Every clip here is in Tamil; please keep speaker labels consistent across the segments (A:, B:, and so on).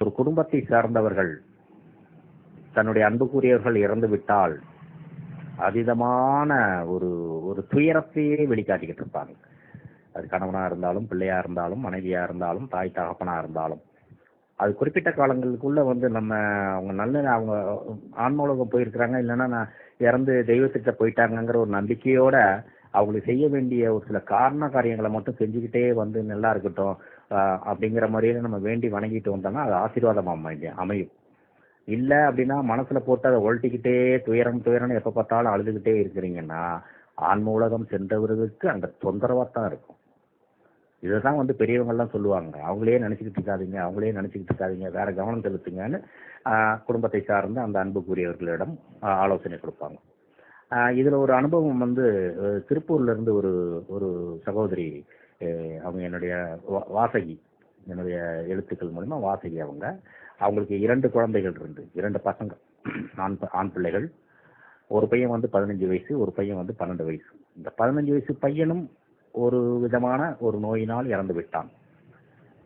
A: ஒரு குடும்பத்தை சார்ந்தவர்கள் தன்னுடைய அன்புக்குரியவர்கள் இறந்துவிட்டால் அதீதமான ஒரு ஒரு துயரத்தையே வெளிக்காட்டிக்கிட்டு இருப்பாங்க. அது கணவனாக இருந்தாலும் பிள்ளையா இருந்தாலும் மனைவியா இருந்தாலும் தாய் தகப்பனா இருந்தாலும். அது குறிப்பிட்ட காலங்களுக்குள்ள வந்து நம்ம அவங்க நல்ல அவங்க ஆன்மூலகம் போயிருக்கிறாங்க. இல்லைன்னா நான் இறந்து தெய்வத்திட்ட போயிட்டாங்கங்கிற ஒரு நம்பிக்கையோட அவங்களுக்கு செய்ய வேண்டிய ஒரு சில காரண காரியங்களை மட்டும் செஞ்சுக்கிட்டே வந்து நல்லா இருக்கட்டும் அப்படிங்கிற மாதிரியே நம்ம வேண்டி வணங்கிட்டு வந்தோம்னா அது ஆசீர்வாதமாக அமையும் அமையும். இல்லை அப்படின்னா மனசில் போட்டு அதை ஒழட்டிக்கிட்டே துயரம் துயரம்னு எப்போ பார்த்தாலும் அழுதுகிட்டே இருக்கிறீங்கன்னா ஆன்ம உலகம் சென்றவர்களுக்கு அங்கே தொந்தரவாக தான் இருக்கும். இதுதான் வந்து பெரியவங்கள்லாம் சொல்லுவாங்க. அவங்களே நினச்சிக்கிட்டு இருக்காதீங்க அவங்களே நினச்சிக்கிட்டு இருக்காதிங்க வேறு கவனம் செலுத்துங்கன்னு குடும்பத்தை சார்ந்த அந்த அன்புக்குரியவர்களிடம் ஆலோசனை கொடுப்பாங்க. இதுல ஒரு அனுபவம் வந்து அஹ் திருப்பூர்ல இருந்து ஒரு ஒரு சகோதரி அவங்க என்னுடைய வா- வாசகி என்னுடைய எழுத்துக்கள் மூலமா வாசகி அவங்க. அவங்களுக்கு இரண்டு குழந்தைகள் இருந்து இரண்டு பசங்க ஆண் ஆண் பிள்ளைகள். ஒரு பையன் வந்து பதினஞ்சு வயசு ஒரு பையன் வந்து பன்னெண்டு வயசு. இந்த பதினஞ்சு வயசு பையனும் ஒரு விதமான ஒரு நோயினால் இறந்து விட்டான்.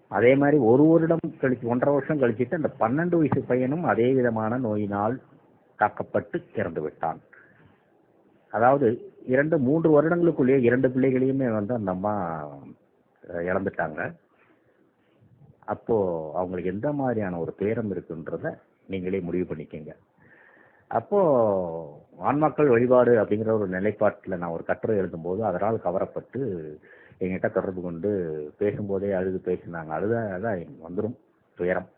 A: அதே மாதிரி ஒரு வருடம் கழிச்சு ஒன்றரை வருஷம் கழிச்சுட்டு அந்த பன்னெண்டு வயசு பையனும் அதே விதமான நோயினால் தாக்கப்பட்டு இறந்து விட்டான். அதாவது இரண்டு மூன்று வருடங்களுக்குள்ளேயே இரண்டு பிள்ளைகளையுமே வந்து அந்த அம்மா இழந்துட்டாங்க. இறந்துட்டாங்க அப்போ அவங்களுக்கு எந்த மாதிரியான ஒரு துயரம் இருக்குன்றத நீங்களே முடிவு பண்ணிக்கங்க. அப்போ ஆன்மாக்கள் வழிபாடு அப்படிங்கிற ஒரு நிலைப்பாட்டில் நான் ஒரு கட்டுரை எழுதும்போது அதனால் கவரப்பட்டு எங்கிட்ட தொடர்பு கொண்டு பேசும்போதே அழுது பேசினாங்க. அழுத அதான் வந்துடும் துயரம்.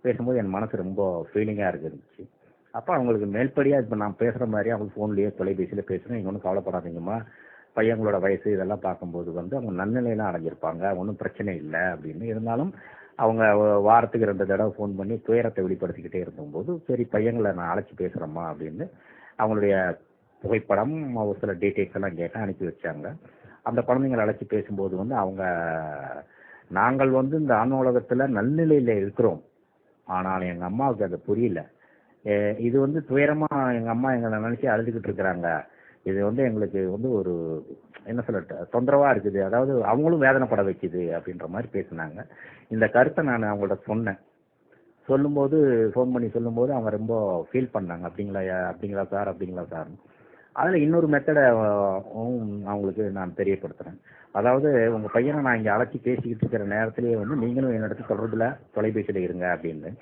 A: பேசும்போது என் மனசு ரொம்ப ஃபீலிங்காக இருந்துச்சு. அப்போ அவங்களுக்கு மேல்படியாக இப்போ நான் பேசுகிற மாதிரி அவங்க ஃபோன்லேயே தொலைபேசியில் பேசுகிறேன் நீங்கள் ஒன்றும் கவலைப்படாதீங்கம்மா. பையங்களோட வயசு இதெல்லாம் பார்க்கும்போது வந்து அவங்க நன்னிலையில அடைஞ்சிருப்பாங்க ஒன்றும் பிரச்சனை இல்லை அப்படின்னு. இருந்தாலும் அவங்க வாரத்துக்கு ரெண்டு தடவை ஃபோன் பண்ணி துயரத்தை வெளிப்படுத்திக்கிட்டே இருந்தபோது சரி பையங்களை நான் அழைச்சி பேசுகிறேம்மா அப்படின்னு அவங்களுடைய புகைப்படம் ஒரு சில டீட்டெயில்ஸ் எல்லாம் கேட்டு அனுப்பி வச்சாங்க. அந்த குழந்தைங்களை அழைச்சி பேசும்போது வந்து அவங்க நாங்கள் வந்து இந்த ஆன்ம உலகத்தில் நல்நிலையில் இருக்கிறோம். ஆனால் எங்கள் அம்மாவுக்கு அது புரியல. இது வந்து துயரமாக எங்கள் அம்மா எங்களை நினச்சி அழுதுகிட்டு இருக்கிறாங்க. இது வந்து எங்களுக்கு வந்து ஒரு என்ன சொல்லட்டு தொந்தரவாக இருக்குது. அதாவது அவங்களும் வேதனைப்பட வைக்குது அப்படின்ற மாதிரி பேசினாங்க. இந்த கருத்தை நான் அவங்கள்ட்ட சொன்னேன். சொல்லும்போது ஃபோன் பண்ணி சொல்லும்போது அவங்க ரொம்ப ஃபீல் பண்ணாங்க. அப்படிங்களா யா- அப்படிங்களா சார் அப்படிங்களா சார் அதில் இன்னொரு மெத்தடை அவங்களுக்கு நான் தெரியப்படுத்துகிறேன் அதாவது உங்கள் பையனை நான் இங்கே அழைச்சி பேசிக்கிட்டு இருக்கிற நேரத்திலேயே வந்து நீங்களும் என்னிடத்து தொடர்பில் தொலைபேசியில் இருங்க அப்படின்னு.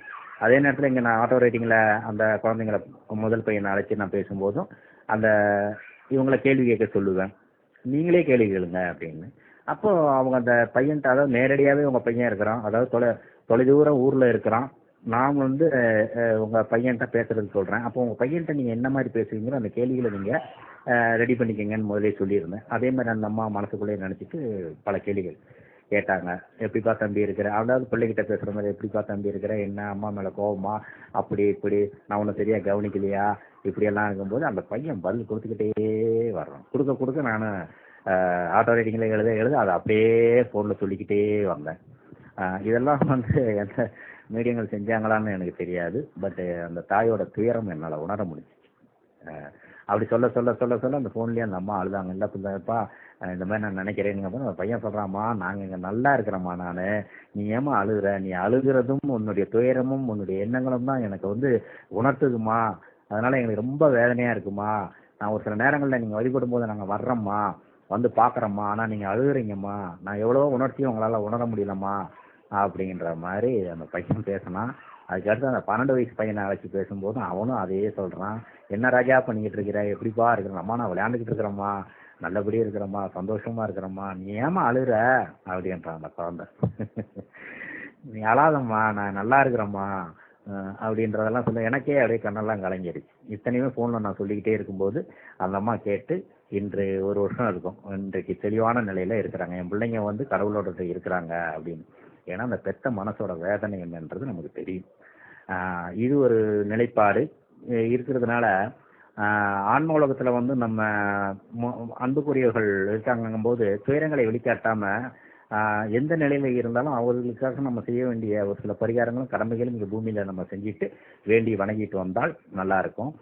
A: அதே நேரத்தில் இங்கே நான் ஆட்டோ ரைடிங்கில் அந்த குழந்தைங்கள முதல் பையனை அழைச்சி நான் பேசும்போதும் அந்த இவங்களை கேள்வி கேட்க சொல்லுவேன். நீங்களே கேள்வி கேளுங்க அப்படின்னு. அப்போ அவங்க அந்த பையன்ட்ட அதாவது நேரடியாகவே உங்கள் பையன் இருக்கிறான். அதாவது தொலை தொலைதூர ஊரில் இருக்கிறான். நான் வந்து உங்கள் பையன்கிட்ட பேசுறது சொல்கிறேன் அப்போ உங்கள் பையன்கிட்ட நீங்கள் என்ன மாதிரி பேசுவீங்களோ அந்த கேள்விகளை நீங்கள் ரெடி பண்ணிக்கங்கன்னு முதலே சொல்லியிருந்தேன். அதே மாதிரி அந்த அம்மா மனசுக்குள்ளேயே நினச்சிட்டு பல கேள்விகள். கேட்டாங்க. எப்படிப்பா தம்பி இருக்கிற? அதாவது பிள்ளைகிட்ட பேசுற மாதிரி எப்படிப்பா தம்பி இருக்கிற? என்ன அம்மா மேல கோவமா? அப்படி இப்படி. நான் உன்னை சரியா கவனிக்கலையா? இப்படி எல்லாம் இருக்கும்போது அந்த பையன் பதில் கொடுத்துக்கிட்டே வர்றான். கொடுக்க கொடுக்க நான் ஆட்டோ ரைட்டிங்கில் எழுத எழுத அதை அப்படியே ஃபோனில் சொல்லிக்கிட்டே வந்தேன். இதெல்லாம் வந்து எந்த மீடியங்கள் செஞ்சாங்களான்னு எனக்கு தெரியாது. பட் அந்த தாயோட துயரம் என்னால் உணர முடிஞ்சிச்சு. அப்படி சொல்ல சொல்ல சொல்ல சொல்ல அந்த ஃபோன்லேயே அந்த அம்மா அழுதாங்க. இல்லை பிள்ளைப்பா இந்த மாதிரி நான் நினைக்கிறேன்னு போது அந்த பையன் சொல்கிறாம்மா நாங்கள் இங்கே நல்லா இருக்கிறோம்மா நான். நீ ஏமா அழுகுற? நீ அழுகிறதும் உன்னுடைய துயரமும் உன்னுடைய எண்ணங்களும் தான் எனக்கு வந்து உணர்த்துதுமா அதனால எங்களுக்கு ரொம்ப வேதனையாக இருக்குமா நான் ஒரு சில நேரங்களில் நீங்கள் வழிபடும் போது நாங்கள் வர்றோம்மா. வந்து பார்க்குறோம்மா ஆனால் நீங்கள் அழுகுறீங்கம்மா. நான் எவ்வளவோ உணர்ச்சியும் உங்களால் உணர முடியலம்மா. அப்படின்ற மாதிரி அந்த பையன் பேசினான். அதுக்கடுத்து அந்த பன்னெண்டு வயசு பையனை அழைச்சி பேசும்போதும் அவனும் அதையே சொல்கிறான் என்ன ராஜா பண்ணிக்கிட்டு இருக்கிற? எப்படிப்பா இருக்கிற? அம்மா நான் விளையாண்டுக்கிட்டு இருக்கிறேம்மா. நல்லபடியாக இருக்கிறம்மா. சந்தோஷமா இருக்கிறம்மா. நீ ஏமா அழுகுற அப்படின்றான் அந்த குழந்தை. நீ அழாதம்மா. நான் நல்லா இருக்கிறம்மா. அப்படின்றதெல்லாம் சொல்ல எனக்கே அப்படியே கண்ணெல்லாம் கலங்கிடுச்சு இத்தனையுமே ஃபோனில் நான் சொல்லிக்கிட்டே இருக்கும்போது அந்த அம்மா கேட்டு இன்று ஒரு வருஷம் இருக்கும். இன்றைக்கு தெளிவான நிலையில இருக்கிறாங்க. என் பிள்ளைங்க வந்து கடவுளோட இருக்கிறாங்க. அப்படின்னு. ஏன்னா அந்த பெத்த மனசோட வேதனை என்னன்றது நமக்கு தெரியும். இது ஒரு நிலைப்பாடு. இருக்கிறதுனால ஆஹ் ஆன்ம வந்து நம்ம அன்புக்குரியவர்கள் அன்புக்குரியவர்கள் இருக்காங்கும்போது துயரங்களை வெளிக்காட்டாம எந்த நிலையில இருந்தாலும் அவர்களுக்காக நம்ம செய்ய வேண்டிய ஒரு சில பரிகாரங்களும் கடமைகளும் இந்த பூமியில நம்ம செஞ்சுட்டு வேண்டி வணங்கிட்டு வந்தால் நல்லா இருக்கும்.